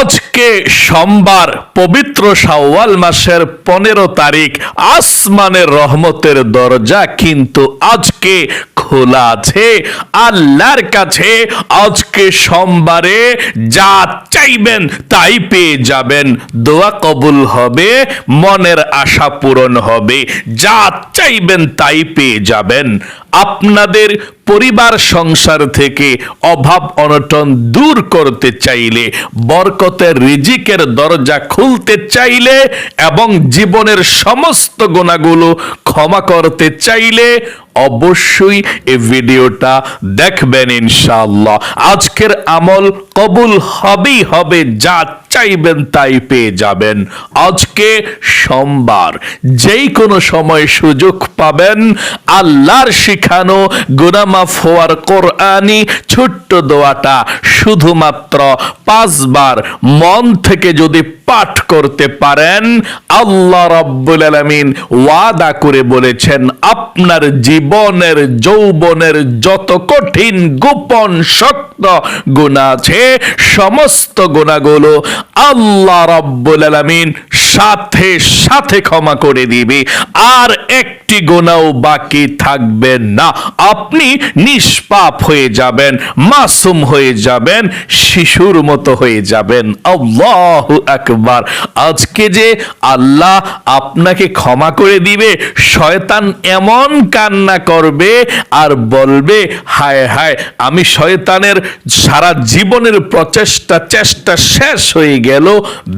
আজকে সোমবার পবিত্র শাওয়াল মাসের পনেরো তারিখ আসমানের রহমতের দরজা কিন্তু আজকে খোলা আছে, আল্লাহর কাছে আজকে সোমবারে যা চাইবেন তাই পেয়ে যাবেন। দোয়া কবুল হবে, মনের আশা পূরণ হবে, যা চাইবেন তাই পেয়ে যাবেন। আপনাদের পরিবার সংসার থেকে অভাব অনটন দূর করতে চাইলে, বরকতের রিজিকের দরজা খুলতে চাইলে এবং জীবনের সমস্ত গোনাগুলো ক্ষমা করতে চাইলে অবশ্যই এই ভিডিওটা দেখবেন ইনশাআল্লাহ। আজকের আমল কবুল হবেই হবে, যা চাইবেন তাই পেয়ে যাবেন। আজকে সোমবার, যেই কোনো সময় সুযোগ পাবেন, আল্লাহর শিখানো গুনামাফ হওয়ার কোরআনি ছোট্ট দোয়াটা শুধুমাত্র পাঁচবার মন থেকে যদি পাঠ করতে পারেন। আল্লাহ রাব্বুল আলামিন ওয়াদা করে বলেছেন, আপনার জীবনের, যৌবনের যত কঠিন গোপন শক্ত গুণা আছে, সমস্ত গুণাগুলো আল্লাহ রাব্বুল আলামিন সাথে সাথে ক্ষমা করে দিবে। আর একটি গোনাও বাকি থাকবে না। আপনি নিষ্পাপ হয়ে যাবেন, মাসুম হয়ে যাবেন, শিশুর মতো হয়ে যাবেন। আল্লাহ আকবার। আজকে যে আল্লাহ আপনাকে ক্ষমা করে দিবে, শয়তান এমন কান্না করবে আর বলবে, হায় হায়, আমি শয়তানের সারা জীবনের প্রচেষ্টা, চেষ্টা শেষ হয়ে গেল,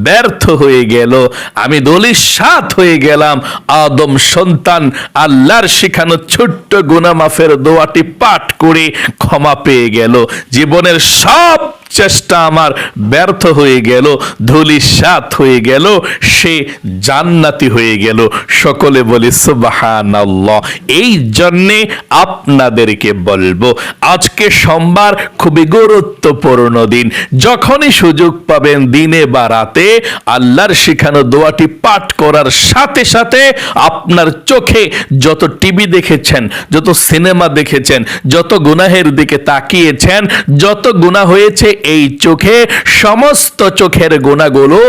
ব্যর্থ হয়ে গেল, আমি দলির সাত হয়ে গেলাম, আদম সন্তান আল্লাহর শিখানো ছোট্ট গুনামাফের দোয়াটি পাঠ করে ক্ষমা পেয়ে গেল। জীবনের সব চেষ্টা আমার ব্যর্থ হয়ে গেল, ধুলি সাত হয়ে গেল, সে জান্নাতি হয়ে গেল। সকলে বলি সুবাহান এই জন্যে আপনাদেরকে বলব, আজকে সোমবার খুবই গুরুত্বপূর্ণ দিন। যখনই সুযোগ পাবেন দিনে বা রাতে, আল্লাহর শিখানো দোয়াটি পাঠ করার সাথে সাথে আপনার চোখে যত টিভি দেখেছেন, যত সিনেমা দেখেছেন, যত গুনাহের দিকে তাকিয়েছেন, যত গুনাহ হয়েছে এই চোখে, সমস্ত চোখের গোনাগুলো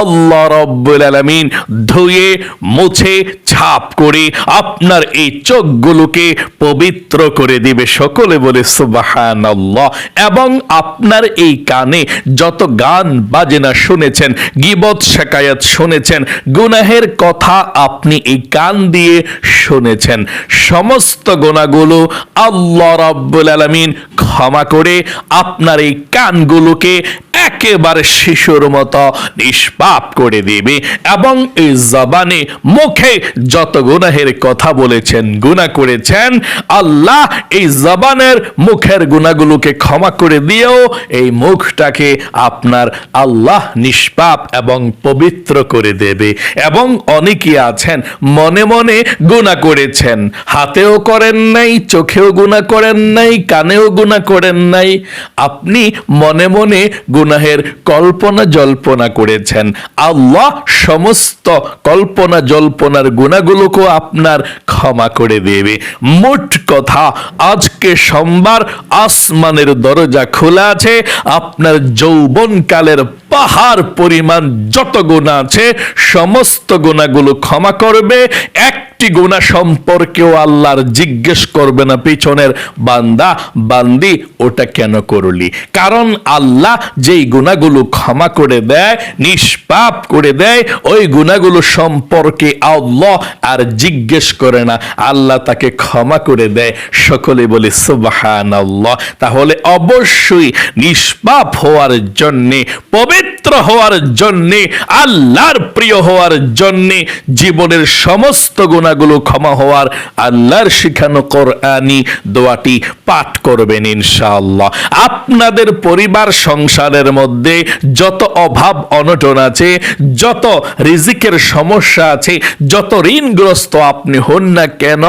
আল্লাহ রব্বুল আলামিন ধুয়ে, মুছে, ছাপ করে আপনার এই চোখগুলোকে পবিত্র করে দিবে। সকলে বলে সুবাহান আল্লাহ এবং আপনার এই কানে যত গান বাজনা শুনেছেন, গিবত, শেকায়াত শুনেছেন, গুনাহের কথা আপনি এই কান দিয়ে শুনেছেন, সমস্ত গোনাগুলো আল্লাহ রাব্বুল আলামিন ক্ষমা করে আপনার এই কানগুলোকে একেবারে শিশুর মতো নিষ্পাপ করে দিবে। এবং এই জবানে মুখে যত গুনাহের কথা বলেছেন, গুনাহ করেছেন, আল্লাহ এই জবানের মুখের গুনাহগুলোকে ক্ষমা করে দিয়েও এই মুখটাকে আপনার আল্লাহ নিষ্পাপ এবং পবিত্র করে দেবে। এবং অনেকে আছেন, মনে মনে গুনাহ করেছেন। হাতেও করেন নাই, চোখেও গুনাহ করেন নাই, কানেও গুনাহ করেন নাই। আপনি মনে মনে গুনাহের কল্পনা জল্পনা করেছেন। আল্লাহ সমস্ত কল্পনা জল্পনার গুণাগুলোকেও আপনার ক্ষমা করে দেবে। মোট কথা, আজকে সোমবার আসমানের দরজা খোলা আছে, আপনার যৌবনকালের পাহাড় পরিমাণ যত গুণা আছে, সমস্ত গুণাগুলো ক্ষমা করবে একটি গুণা সম্পর্কেও আল্লাহর জিজ্ঞেস করবে না পিছনের বান্দা, বান্দি, ওটা কেন করলি? কারণ আল্লাহ যেই গুণাগুলো ক্ষমা করে দেয়, নিষ্পাপ করে দেয়, ওই গুণাগুলো সম্পর্কে আল্লাহ আর জিজ্ঞেস করে না। আল্লাহ তাকে ক্ষমা করে দেয়। সকলে বলে সুবাহান আল্লাহ তাহলে অবশ্যই নিষ্পাপ হওয়ার জন্যে, পবিত্র হওয়ার জন্যে, আল্লাহর প্রিয় হওয়ার জন্যে জীবনের সমস্ত গুণাগুলো ক্ষমা হওয়ার আল্লাহর শিখানো কোরআনি দোয়াটি পাঠ করবেন ইনশাআল্লাহ। আপনাদের পরিবার সংসারের মধ্যে যত অভাব অনটন আছে, যত রিজিকের সমস্যা আছে, যত ঋণগ্রস্ত আপনি হন না কেন,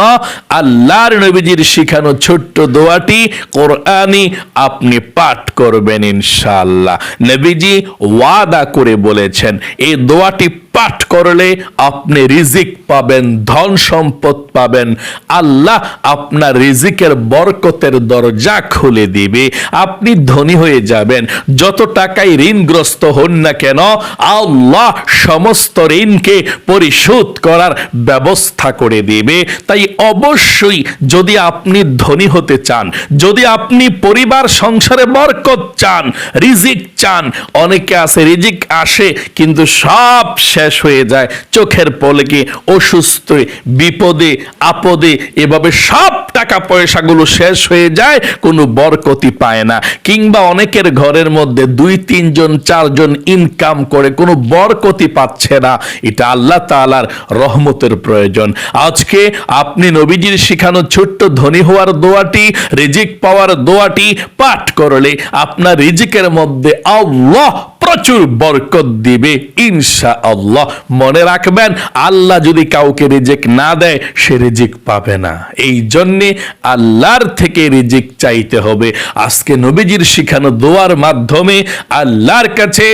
আল্লাহর নবীজির শিখানো ছোট্ট দোয়াটি কোরআনি আপনি পাঠ করবেন ইনশাআল্লাহ। নবীজি ওয়াদা করে বলেছেন, এই দোয়াটি পাঠ করলে আপনি রিজিক পাবেন, ধন সম্পদ পাবেন। আল্লাহ আপনার রিজিকের বরকতের দরজা খুলে দিবে। আপনি ধনী হয়ে যাবেন। যত টাকায় ঋণগ্রস্ত হন না কেন, আল্লাহ সমস্ত ঋণকে পরিশোধ করার ব্যবস্থা করে দিবে। তাই অবশ্যই যদি আপনি ধনী হতে চান, যদি আপনি পরিবার, সংসারে বরকত চান, রিজিক চান, অনেকে আছে রিজিক আসে কিন্তু সব শেষ হয়ে যায়, চোখের পলকে অসুস্থ বিপদে আপদে এভাবে সব টাকা পয়সাগুলো শেষ হয়ে যায়, কোনো বরকতি পায় না। কিংবা অনেকের ঘরের মধ্যে দুই, তিনজন, চারজন ইনকাম করে, কোনো বরকতি পাচ্ছে না। এটা আল্লাহ তাআলার রহমতের প্রয়োজন। আজকে আপনি নবীজির শিখানো ছোট্ট ধনী হওয়ার দোয়াটি, রিজিক পাওয়ার দোয়াটি পাঠ করলে আপনার রিজিকের মধ্যে আল্লাহ প্রচুর বরকত দিবে ইনশা আল্লাহ মনে রাখবেন, আল্লাহ যদি কাউকে রিজিক না দেয়, সে রিজিক পাবে না। এই জন্যে আল্লাহর থেকে রিজিক চাইতে হবে। আজকে নবীজির শিখানো দোয়ার মাধ্যমে আল্লাহর কাছে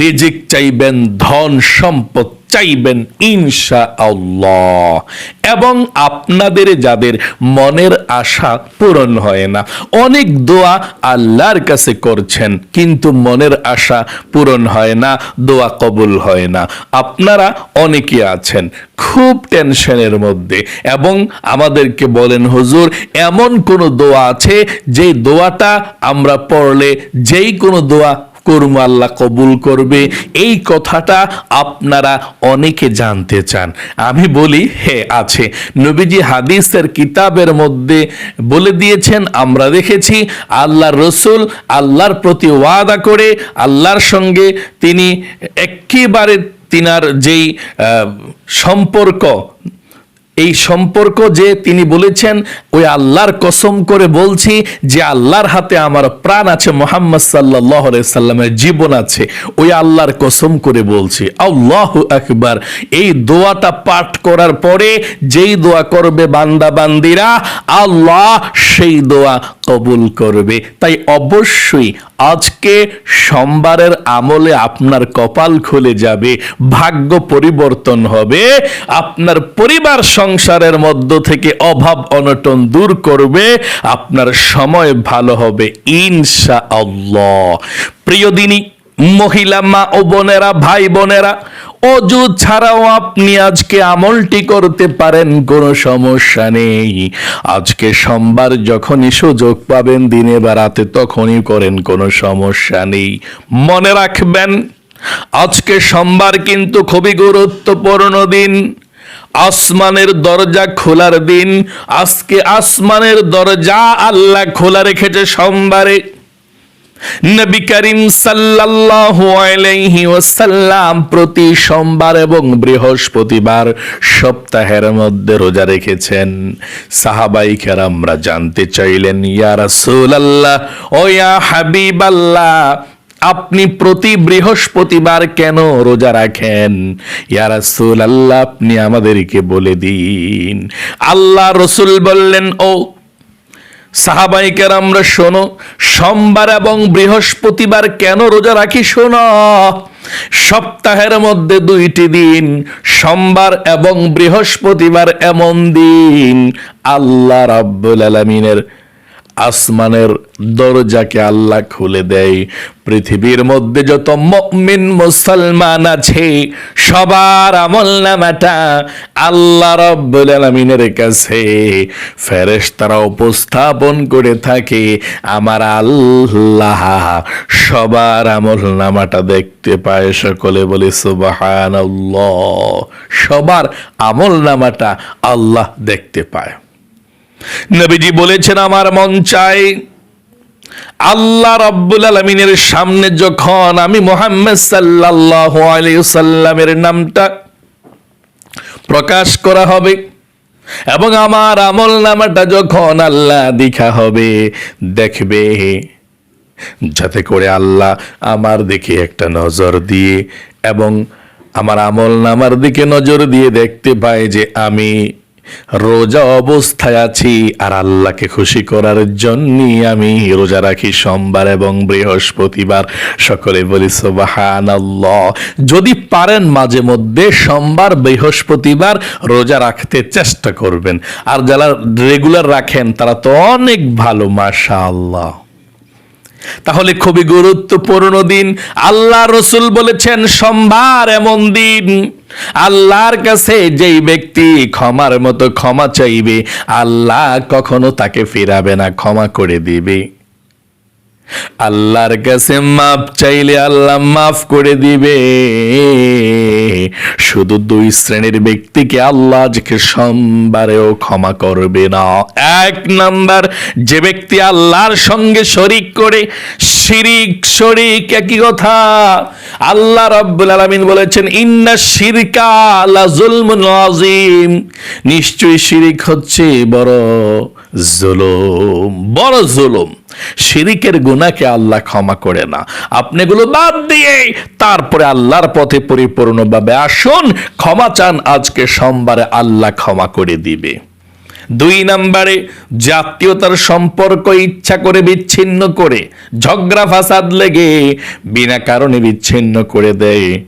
রিজিক চাইবেন, ধন সম্পদ চাইবেন ইনশা আল্লাহ এবং আপনাদের যাদের মনের আশা পূরণ হয় না, অনেক দোয়া আল্লাহর কাছে করছেন, কিন্তু মনের আশা পূরণ হয় না, দোয়া কবুল হয় না। আপনারা অনেকে আছেন খুব টেনশনের মধ্যে, এবং আমাদেরকে বলেন, হুজুর, এমন কোন দোয়া আছে যে দোয়াটা আমরা পড়লে যেই কোনো দোয়া করুম, আল্লাহ কবুল করবে। এই কথাটা আপনারা অনেকে জানতে চান। আমি বলি, হে, আছে। নবীজি হাদিসের কিতাবের মধ্যে বলে দিয়েছেন, আমরা দেখেছি, আল্লাহর রসুল আল্লাহর প্রতি ওয়াদা করে আল্লাহর সঙ্গে তিনি একেবারে তিনার যেই সম্পর্ক এই সম্পর্ক যে তিনি বলেছেন, ওই আল্লাহর কসম করে বলছি যে আল্লাহর হাতে আমার প্রাণ আছে, মোহাম্মদ সাল্লাহ সাল্লামের জীবন আছে। ওই আল্লাহর কসম করে বলছি, আল্লাহ আকবার। এই দোয়াটা পাঠ করার পরে যেই দোয়া করবে বান্দা বান্দিরা, আল্লাহ সেই দোয়া কবুল করবে। তাই অবশ্যই আজকে সোমবারের আমলে আপনার কপাল খুলে যাবে, ভাগ্য পরিবর্তন হবে, আপনার পরিবার সংসারের মধ্য থেকে অভাব অনটন দূর করবে, আপনার সময় ভালো হবে ইনশা আল্লাহ প্রিয় দিনী, মহিলা মা ও বোনেরা, ভাই বোনেরা, অজু ছাড়াও আপনি আজকে আমলটি করতে পারেন, কোনো সমস্যা নেই। আজকে সোমবার যখনই সুযোগ পাবেন, দিনে বা রাতে তখনই করেন, কোনো সমস্যা নেই। মনে রাখবেন, আজকে সোমবার কিন্তু খুবই গুরুত্বপূর্ণ দিন। আসমানের দরজা খোলার দিন। আজকে আসমানের দরজা আল্লাহ খোলা রেখেছে সোমবারে। নবী করিম সাল্লাল্লাহু আলাইহি ওয়াসাল্লাম প্রতি সোমবার এবং বৃহস্পতিবার সপ্তাহের মধ্যে রোজা রেখেছেন। সাহাবাই কেরামরা জানতে চাইলেন, ইয়া রাসূলুল্লাহ, ও ইয়া হাবিবাল্লাহ আপনি প্রতি বৃহস্পতিবার কেন রোজা রাখেন? ইয়া রাসূলুল্লাহ, আপনি আমাদেরকে বলে দিন। আল্লাহ রসুল বললেন, ও সাহাবাইকার আমরা শোনো, সোমবার এবং বৃহস্পতিবার কেন রোজা রাখি শোনো? সপ্তাহের মধ্যে দুইটি দিন, সোমবার এবং বৃহস্পতিবার এমন দিন। আল্লাহ রাব্বুল আলামিনের আসমানের দরজাকে আল্লাহ খুলে দেয়। পৃথিবীর মধ্যে যত মুমিন, মুসলমান আছে, সবার আমল নামাটা আল্লাহ রব্বুল আলামিনের কাছে। ফেরেশতারা উপস্থাপন করে থাকে, আমার আল্লাহ সবার আমল নামাটা দেখতে পায় সকলে, বলে সুবহানাল্লাহ। সবার আমল নামাটা আল্লাহ দেখতে পায়। নবীজি বলেছেন, আমার মন চাই আল্লাহ রাব্বুল আলমিনের সামনে যখন আমি মোহাম্মদ আলাইহি সাল্লামের নামটা প্রকাশ করা হবে এবং আমার আমল নামাটা যখন আল্লাহ দেখা হবে, দেখবে যাতে করে আল্লাহ আমার দিকে একটা নজর দিয়ে এবং আমার আমল নামার দিকে নজর দিয়ে দেখতে পায় যে আমি রোজা অবস্থায় আছি আর আল্লাহকে খুশি করার জন্যই আমি রোজা রাখি সোমবার এবং বৃহস্পতিবার। সকলে বলি সোবাহান যদি পারেন মাঝে মধ্যে সোমবার, বৃহস্পতিবার রোজা রাখতে চেষ্টা করবেন। আর যারা রেগুলার রাখেন, তারা তো অনেক ভালো মাশা আল্লাহ তাহলে খুবই গুরুত্বপূর্ণ দিন। আল্লাহ রসুল বলেছেন, সোমবার এমন দিন আল্লাহর কাছে যেই ব্যক্তি ক্ষমার মতো ক্ষমা চাইবে, আল্লাহ কখনো তাকে ফেরাবে না, ক্ষমা করে দিবে। আল্লাহর কাছে মাপ চাইলে আল্লাহ মাফ করে দিবে। শুধু দুই শ্রেণির ব্যক্তিকে আল্লাহ আজকে সোমবারেও ক্ষমা করবে না। এক নাম্বার, যে ব্যক্তি আল্লাহর সঙ্গে শরিক করে, শিরিক, শরিক, একই কথা আল্লাহ রাব্বুল আলামিন বলেছেন, ইন্না শিরকা আযীম। নিশ্চয়ই শিরিক হচ্ছে বড় জুলুম বড় জুলুম। শিরিকের গুণাকে আল্লাহ ক্ষমা করে না। আপনি এগুলো বাদ দিয়ে তারপরে আল্লাহর পথে পরিপূর্ণভাবে আসুন। ক্ষমা চান, আজকে সোমবারে আল্লাহ ক্ষমা করে দিবে। দুই নম্বরে, জাতীয়তার সম্পর্ক ইচ্ছা করে বিচ্ছিন্ন করে, ঝগড়া ফাসাদ লেগে বিনা কারণে বিচ্ছিন্ন করে দেয়।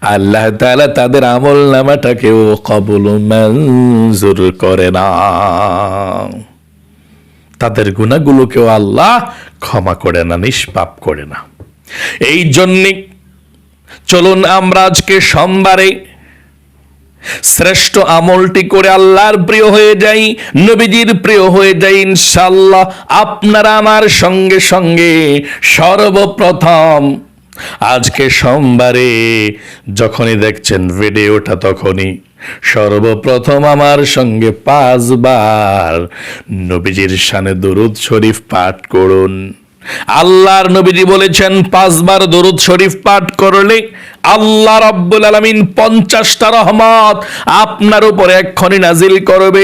আল্লাহ তাআলা তাদের আমল নামাটাকেও কবুল মঞ্জুর করে না। তাদের গুণাগুলোকেও আল্লাহ ক্ষমা করে না, নিষ্পাপ করে না। এই জন্যে চলুন আমরা আজকে সোমবারে শ্রেষ্ঠ আমলটি করে আল্লাহর প্রিয় হয়ে যাই, নবীজির প্রিয় হয়ে যাই ইনশাল্লাহ আপনারা আমার সঙ্গে সঙ্গে সর্বপ্রথম আজকে সোমবারে যখনই দেখছেন ভিডিওটা তখনই সর্বপ্রথম আমার সঙ্গে পাঁচবার নবীজির শানে দরুদ শরীফ পাঠ করুন। আল্লাহর নবীজি বলেছেন, পাঁচবার দরুদ শরীফ পাঠ করলে আল্লাহ রাব্বুল আলামিন পঞ্চাশটা রহমত আপনার উপরে এক্ষণি নাজিল করবে।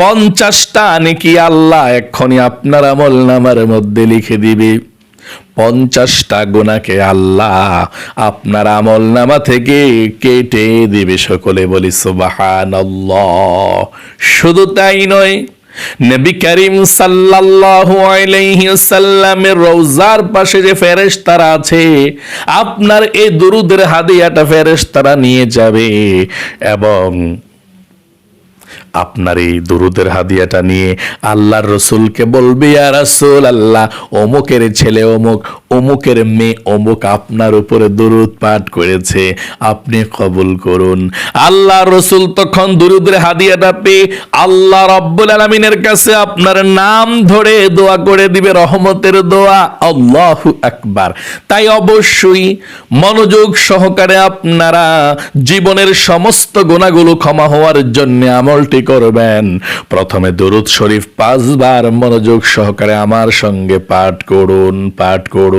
পঞ্চাশটা নাকি আল্লাহ এক্ষণি আপনার আমল নামার মধ্যে লিখে দিবে। পঞ্চাশটা গুণাকে আল্লাহ আপনার আমল নামা থেকে কেটে দিবে সকলে বলি সুবাহান শুধু তাই নয় নবী করিম সাল্লাল্লাহু আলাইহি সাল্লামের রওজার পাশে যে ফেরেশতারা আছে, আপনার এই দুরুদের হাদিয়াটা ফেরেশতারা নিয়ে যাবে এবং আপনার এই দুরুদের হাদিয়াটা নিয়ে আল্লাহর রসুলকে বলবে, ইয়া রাসূল আল্লাহ অমুকের ছেলে অমুক অমুকের মেয়ে অমুক আপনার উপরে দুরুদ পাঠ করেছে, আপনি কবুল করুন। আল্লাহ রসুল তখন দুরুদের হাদিয়াটা পেয়ে আল্লাহ রব্বুল আলমিনের কাছে আপনার নাম ধরে দোয়া করে দিবে, রহমতের দোয়া। আল্লাহ আকবার। তাই অবশ্যই মনোযোগ সহকারে আপনারা জীবনের সমস্ত গুণাগুলো ক্ষমা হওয়ার জন্য আমলটি করবেন। প্রথমে দরুদ শরীফ পাঁচবার মনোযোগ সহকারে আমার সঙ্গে পাঠ করুন পাঠ করুন।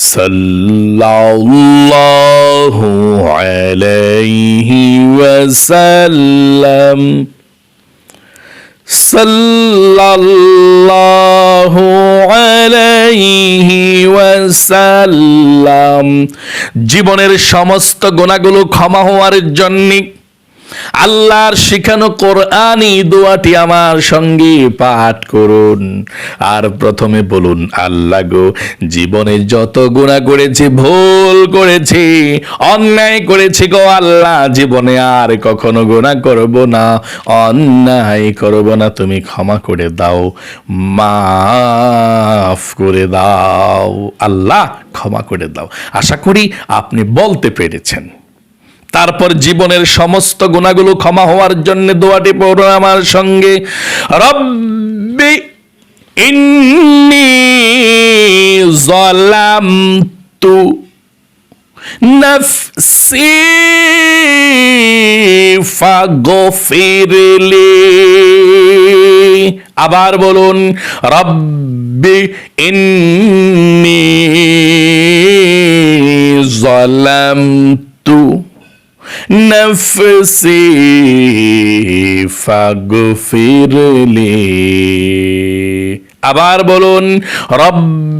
সাল্লাল্লাহু আলাইহি ওয়াসাল্লাম। সাল্লাল্লাহু আলাইহি ওয়াসাল্লাম। জীবনের সমস্ত গুণাগুলো ক্ষমা হওয়ার জন্যে আল্লাহর শিখানো কোরআনই দোয়াটি আমার সঙ্গে পাঠ করুন। আর প্রথমে বলুন, আল্লাহ গো, জীবনে যত গুণা করেছি, ভুল করেছি, অন্যায় করেছি গো আল্লাহ, জীবনে আর কখনো গুণা করব না, অন্যায় করব না, তুমি ক্ষমা করে দাও, মাফ করে দাও, আল্লাহ ক্ষমা করে দাও। আশা করি আপনি বলতে পেরেছেন। তারপর জীবনের সমস্ত গুণাগুলো ক্ষমা হওয়ার জন্য দোয়াটি পড়ো আমার সঙ্গে। রব্বি ইন্নি জলামতু নফসি ফাগফিরলি আবার বলুন, রব্বি ইন্নি জলাম নফসি ফাগফিরলি আবার বলুন রব্বি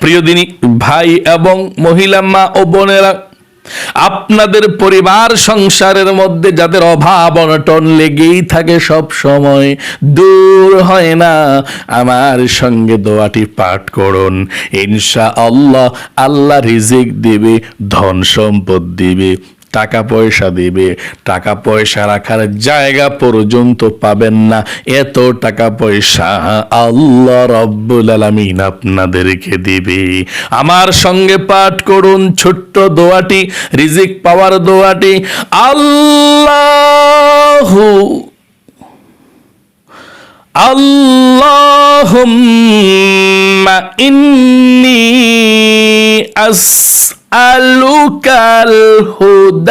প্রিয় ভাই এবং মহিলা মা ও বোনেরা, আপনাদের পরিবার সংসারের মধ্যে যাদের অভাব অনটন লেগেই থাকে সব সময়, দূর হয় না। আমার সঙ্গে দোয়াটি পাঠ করুন। ইনশা আল্লাহ আল্লাহ রিজিক দিবে, ধন সম্পদ দিবে। টাকা পয়সা দিবে টাকা পয়সা রাখার জায়গা পর্যন্ত পাবেন না এত টাকা পয়সা আল্লাহ রব্বুল আলামিন আপনাদেরকে দিবে আমার সঙ্গে পাঠ করুন ছোট্ট দোয়াটি রিজিক পাওয়ার দোয়াটি আল্লাহ اللهم إني أسألك الهدى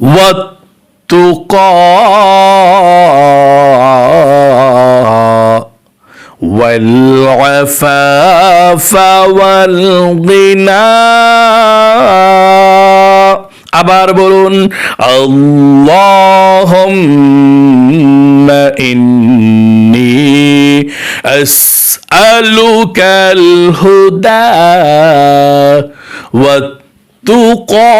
والتقى والعفاف والغنى আবার বলুন আল্লাহুম্মা ইন্নি আসআলুকাল হুদা والتقى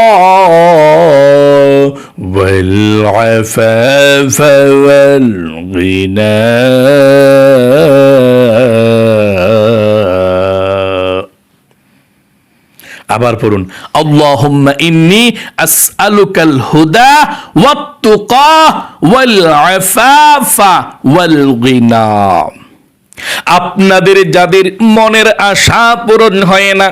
والعفاف والغنى আবার পড়ুন আল্লাহুম্মা ইন্নি আসআলুকাল হুদা ওয়াত তুকা ওয়াল আফাফা ওয়াল গিনা আপনাদের যাদের মনের আশা পূরণ হয় না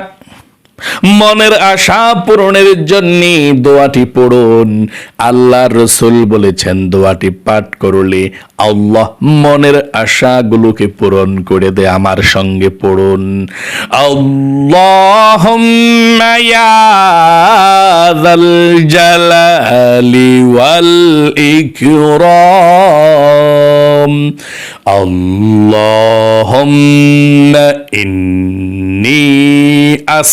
মনের আশা পূরণের জন্য দোয়াটি পড়ুন। আল্লাহ রসুল বলেছেন, দোয়াটি পাঠ করলে আল্লাহ মনের আশাগুলোকে পূরণ করে দে আমার সঙ্গে পড়ুন। আল্লাহ জালালি ওয়াল আস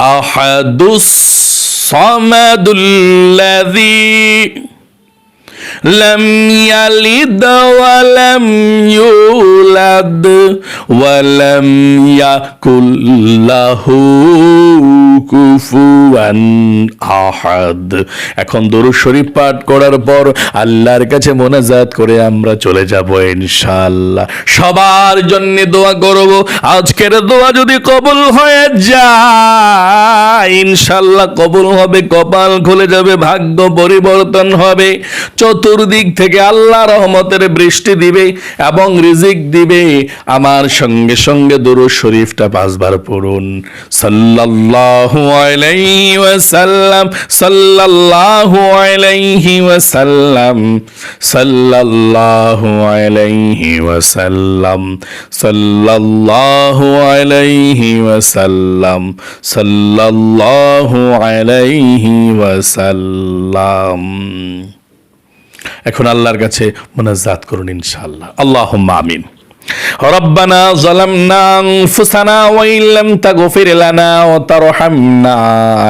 الأحد الصمد الذي لم يلد ولم يولد ولم يكن له কুফুয়ান আহাদ এখন দরুদ শরীফ পাঠ করার পর আল্লাহর কাছে মোনাজাত করে আমরা চলে যাব ইনশাআল্লাহ সবার জন্য দোয়া করব আজকের দোয়া যদি কবুল হয়ে যায় ইনশাআল্লাহ কবুল হবে কপাল খুলে যাবে ভাগ্য পরিবর্তন হবে চতুর্দিক থেকে আল্লাহ রহমতের বৃষ্টি দিবে এবং রিজিক দিবে। আমার সঙ্গে সঙ্গে দরুদ শরীফটা পাঁচবার পড়ুন। সাল্লাল্লাহু আলাইহি ওয়াসাল্লাম, সাল্লাল্লাহু আলাইহি ওয়াসাল্লাম, সাল্লাল্লাহু আলাইহি ওয়াসাল্লাম, সাল্লাল্লাহু আলাইহি ওয়াসাল্লাম, সাল্লাল্লাহু আলাইহি ওয়াসাল্লাম। এখন আল্লাহর কাছে মোনাজাত করুন ইনশাআল্লাহ আল্লাহ আমিন ربنا ظلمنا أنفسنا وإن لم تغفر لنا وترحمنا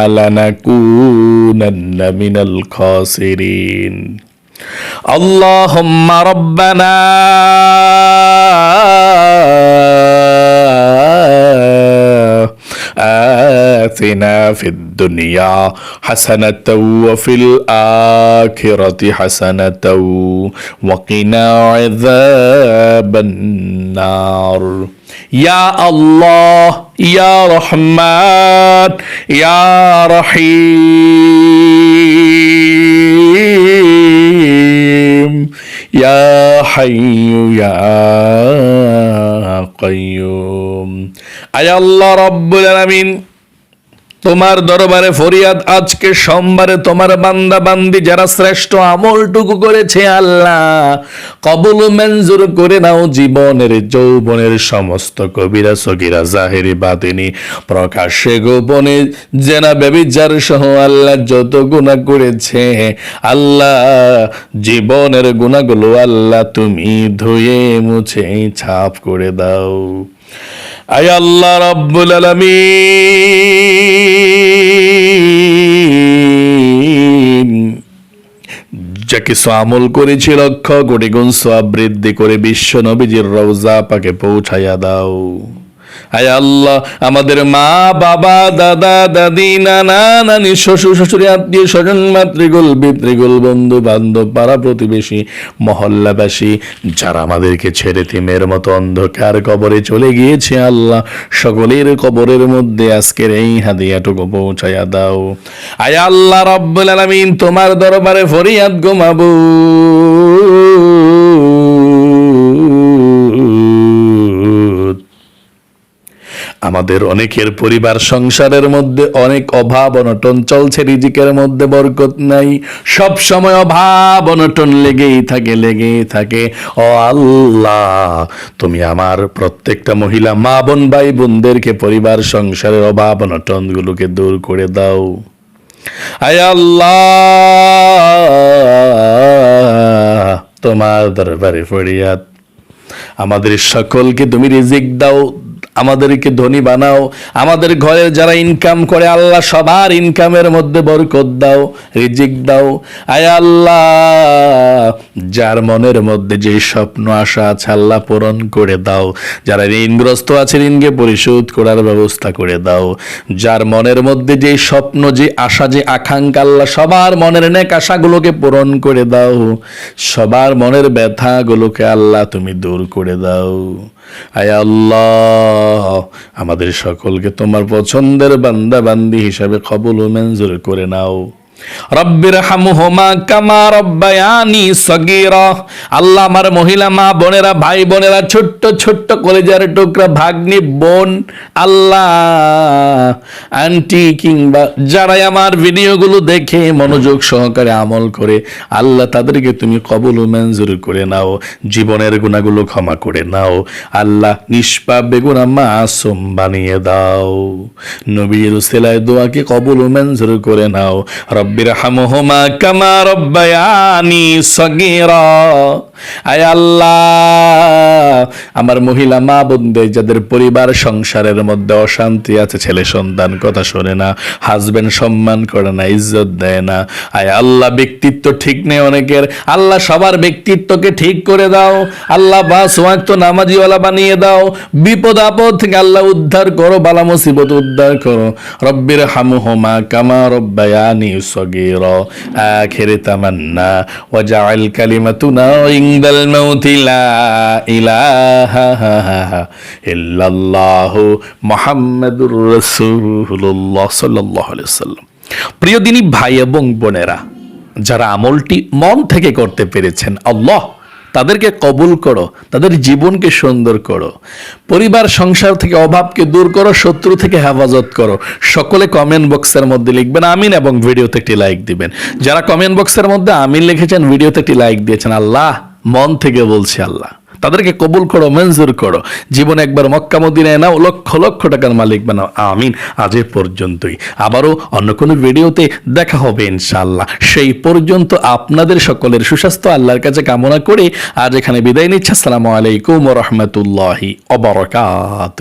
لنكونن من الخاسرين اللهم ربنا آتنا في الدنيا حسنة وفي الآخرة حسنة وقنا عذاب النار. يا الله يا رحمن يا رحيم يا حي يا قيوم. আয় আল্লাহ রব্বুল আলামিন, তোমার দরবারে ফরিয়াদ আজকে সোমবারে তোমার বান্দা বান্দি যারা শ্রেষ্ঠ আমলটুকু করেছে আল্লাহ, কবুল মঞ্জুর করে নাও জীবনের, যৌবনের সমস্ত কবিরা সগিরা জাহেরি বাতিনি প্রকাশ্যে গোপনে জেনা বেবিচার সহ আল্লাহ যত গুণা করেছে, আল্লাহ জীবনের গুণাগুলো আল্লাহ তুমি ধুয়ে মুছে ছাপ করে দাও। আয় আল্লাহ রব্বুল যা কিছু আমল করেছি লক্ষ কোটি গুণ সব বৃদ্ধি করে বিশ্ব নবীজির রওজা পাকে পৌঁছাইয়া দাও। আয় আল্লাহ, আমাদের মা, বাবা, দাদা, দাদি, নানা, নানি, শ্বশুর শ্বশুরি আত্মীয় স্বজন, মাতৃগুল, পিতৃগুল বন্ধু বান্ধব পাড়া প্রতিবেশী, মহল্লাবাসী, যারা আমাদেরকে ছেড়ে তিমের মতো অন্ধকার কবরে চলে গিয়েছে আল্লাহ, সকলের কবরের মধ্যে আজকের এই হাদিয়াটুকু পৌঁছাইয়া দাও। আয় আল্লাহ, রব্বুল আলামিন, তোমার দরবারে ফরিয়াদ গোমাবু। আমাদের অনেকের পরিবার সংসারের মধ্যে অনেক অভাব অনটন চলছে, রিজিকের মধ্যে বরকত নাই। সব সময় অভাব অনটন লেগেই থাকে লেগেই থাকে। ও আল্লাহ, তুমি আমার প্রত্যেকটা মহিলা মা, বোন, ভাই, বোনদেরকে পরিবার সংসারের অভাব অনটন গুলোকে দূর করে দাও। আয় আল্লাহ, তোমার দরবারে ফরিয়াদ। আমাদের সকলকে তুমি রিজিক দাও আমাদেরকে ধনী বানাও, আমাদের ঘরের যারা ইনকাম করে, আল্লাহ সবার ইনকামের মধ্যে বরকত দাও, রিজিক দাও। আয় আল্লাহ, যার মনের মধ্যে যে স্বপ্ন, আশা আছে আল্লাহ পূরণ করে দাও। যারা ঋণগ্রস্ত আছে, ঋণকে পরিশোধ করার ব্যবস্থা করে দাও। যার মনের মধ্যে যে স্বপ্ন, যে আশা, যে আকাঙ্ক্ষা, আল্লাহ সবার মনের নেক আশাগুলোকে পূরণ করে দাও। সবার মনের ব্যথাগুলোকে আল্লাহ তুমি দূর করে দাও। আয় আল্লাহ আমাদের সকলকে তোমার পছন্দের বান্দা বান্দি হিসাবে কবুল ও মঞ্জুর করে নাও। রব্বির হামুহমা কামা রব্বায়ানি সগীরা। আল্লাহ আমার মহিলা, মা বোনেরা, ভাই বোনেরা, ছোট্ট ছোট্ট কলেজার টুকরা ভাগ্নি, বোন, আল্লাহ, আন্টি কিংবা যারাই আমার ভিডিওগুলো দেখে মনোযোগ সহকারে আমল করে, আল্লাহ তাদেরকে তুমি কবুল মঞ্জুর করে নাও, জীবনের গুণাগুলো ক্ষমা করে নাও, আল্লাহ নিষ্পাপ, বেগুনা, মাসুম বানিয়ে দাও। নবীর সেলায় দোয়াকে কবুল মঞ্জুর করে নাও। রব্বির হামহুমা কামা রব্বায়ানি সগীরা। আয় আল্লাহ, আমার মহিলা মা বোনদের, যাদের পরিবার সংসারের মধ্যে অশান্তি আছে, ছেলে সন্তান, কথা শোনে না হাজবেন্ড সম্মান করে না, ইজ্জত দেয় না। আয় আল্লাহ, ব্যক্তিত্ব ঠিক নেই অনেকের। আল্লাহ, সবার ব্যক্তিত্বকে ঠিক করে দাও। আল্লাহ, বাস, ওয়াক্ত নামাজিওয়ালা বানিয়ে দাও। বিপদ আপদ থেকে আল্লাহ উদ্ধার করো, বালা মুসিবত উদ্ধার করো। রব্বির হামুহমা কামা রব্বায়ানি সগীর। আখির তামান্না, ওয়াজআল কালিমাতুনা ইনদাল মাউতি প্রিয় দিনী ভাই এবং বোনেরা, যারা আমলটি মন থেকে করতে পেরেছেন, আল্লাহ তাদেরকে কবুল করো, তাদের জীবনকে সুন্দর করো, পরিবার, সংসার থেকে অভাবকে দূর করো, শত্রু থেকে হেফাজত করো। সকলে কমেন্ট বক্সের মধ্যে লিখবেন আমিন এবং ভিডিওতে একটি লাইক দিবেন। যারা কমেন্ট বক্সের মধ্যে আমিন লিখেছেন ভিডিওতে একটি লাইক দিয়েছেন, আল্লাহ মন থেকে বলছে আল্লাহ, তাদেরকে কবুল করো, মঞ্জুর করো। জীবনে একবার মক্কা, মদিনায় নাও, লক্ষ লক্ষ টাকার মালিক বানাও। আমিন, আজ এ পর্যন্তই। আবারও অন্য কোনো ভিডিওতে দেখা হবে ইনশাল্লাহ সেই পর্যন্ত আপনাদের সকলের সুস্বাস্থ্য, আল্লাহর কাছে কামনা করে আজ এখানে বিদায় নিচ্ছে। আসসালামু আলাইকুম রহমতুল্লাহি অবরকাত